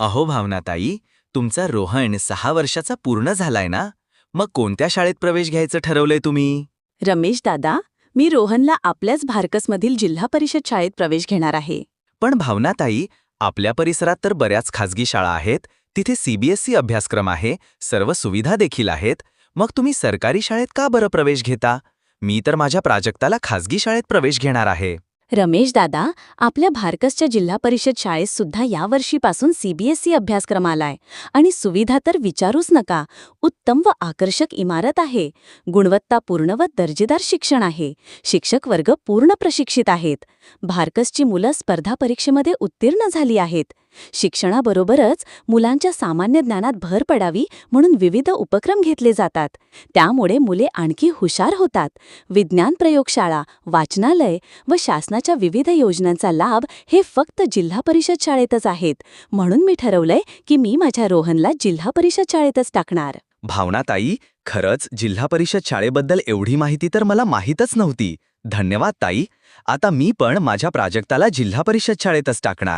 अहो भावनाताई तुमचा रोहन सहा वर्षाचा पूर्ण झालाय ना? मग कोणत्या शाळेत प्रवेश घ्यायचं ठरवलंय तुम्ही? रमेश दादा मी रोहनला आपल्याच भारकसमधील जिल्हा परिषद शाळेत प्रवेश घेणार आहे. पण भावनाताई आपल्या परिसरात तर बऱ्याच खाजगी शाळा आहेत तिथे सीबीएसई अभ्यासक्रम आहे सर्व सुविधा देखील आहेत मग तुम्ही सरकारी शाळेत का बरं प्रवेश घेता? मी तर माझ्या प्राजक्ताला खाजगी शाळेत प्रवेश घेणार आहे. रमेश दादा आपल्या भारकसच्या जिल्हा परिषद शाळेत सुद्धा यावर्षीपासून सीबीएसई अभ्यासक्रम आलाय. आणि सुविधा तर विचारूच नका. उत्तम व आकर्षक इमारत आहे. गुणवत्तापूर्ण व दर्जेदार शिक्षण आहे. शिक्षक वर्ग पूर्ण प्रशिक्षित आहेत. भारकसची मुलं स्पर्धा परीक्षेमध्ये उत्तीर्ण झाली आहेत. शिक्षणाबरोबरच मुलांच्या सामान्य ज्ञानात भर पडावी म्हणून विविध उपक्रम घेतले जातात. त्यामुळे मुले आणखी हुशार होतात. विज्ञान प्रयोगशाळा वाचनालय व शासनाच्या विविध योजनांचा लाभ हे फक्त जिल्हा परिषद शाळेतच आहेत. म्हणून मी ठरवलंय की मी माझ्या रोहनला जिल्हा परिषद शाळेतच टाकणार. भावनाताई खरंच जिल्हा परिषद शाळेबद्दल एवढी माहिती तर मला माहीतच नव्हती. धन्यवाद ताई. आता मी पण माझ्या प्राजक्ताला जिल्हा परिषद शाळेतच टाकणार.